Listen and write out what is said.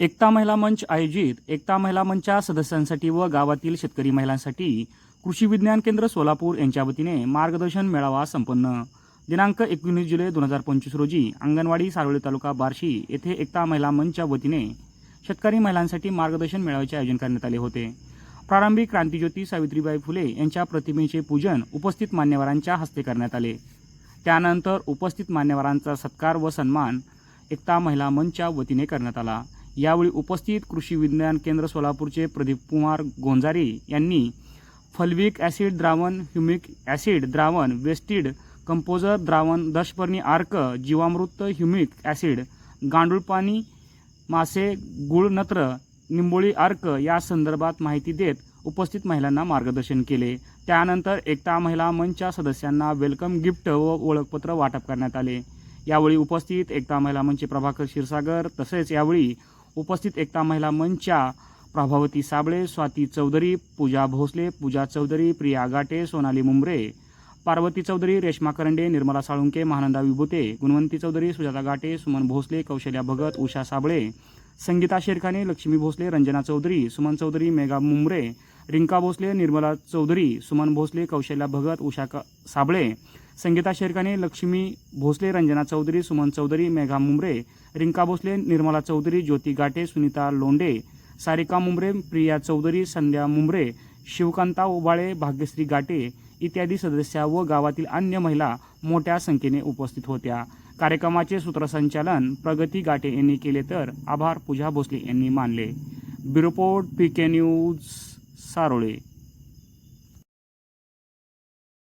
एकता महिला मंच आयोजित एकता महिला मंचच्या सदस्यांसाठी व गावातील शेतकरी महिलांसाठी कृषी विज्ञान केंद्र सोलापूर यांच्या वतीने मार्गदर्शन मेळावा संपन्न. दिनांक एकोणीस जुलै दोन हजार पंचवीस रोजी अंगणवाडी सारोळी तालुका बार्शी येथे एकता महिला मंचच्या वतीने शेतकरी महिलांसाठी मार्गदर्शन मेळाव्याचे आयोजन करण्यात आले होते. प्रारंभी क्रांतिज्योती सावित्रीबाई फुले यांच्या प्रतिमेचे पूजन उपस्थित मान्यवरांच्या हस्ते करण्यात आले. त्यानंतर उपस्थित मान्यवरांचा सत्कार व सन्मान एकता महिला मंचच्या वतीने करण्यात आला. यावेळी उपस्थित कृषी विज्ञान केंद्र सोलापूरचे प्रदीप कुमार गोंजारी यांनी फल्विक ॲसिड द्रावण ह्युमिक ॲसिड द्रावण वेस्टिड कंपोजर द्रावण दशपर्णी आर्क जीवामृत ह्युमिक ॲसिड गांडूळ पाणी मासे गुळनत्र निंबोळी अर्क या संदर्भात माहिती देत उपस्थित महिलांना मार्गदर्शन केले. त्यानंतर एकता महिला मंचच्या सदस्यांना वेलकम गिफ्ट व ओळखपत्र वाटप करण्यात आले. यावेळी उपस्थित एकता महिला मंच प्रभाकर क्षीरसागर तसेच यावेळी उपस्थित एकता महिला मंचच्या प्रभावती साबळे स्वाती चौधरी पूजा भोसले पूजा चौधरी प्रिया गाटे सोनाली मुंबरे पार्वती चौधरी रेश्मा करंडे निर्मला साळुंके महानंदा विभूते गुणवंती चौधरी सुजाता गाटे सुमन भोसले कौशल्या भगत उषा साबळे संगीता शेरखाने लक्ष्मी भोसले रंजना चौधरी सुमन चौधरी मेघा मुंबरे रिंका भोसले निर्मला चौधरी सुमन भोसले कौशल्या भगत उषा साबळे संगीता शेरकाने लक्ष्मी भोसले रंजना चौधरी सुमन चौधरी मेघा मुंबरे रिंका भोसले निर्मला चौधरी ज्योती गाटे सुनीता लोंडे सारिका मुंबरे प्रिया चौधरी संध्या मुंबरे शिवकांता उबाळे भाग्यश्री गाटे इत्यादी सदस्या व गावातील अन्य महिला मोठ्या संख्येने उपस्थित होत्या. कार्यक्रमाचे सूत्रसंचालन प्रगती गाटे यांनी केले तर आभार पूजा भोसले यांनी मानले. Bureau report P K news Sarole.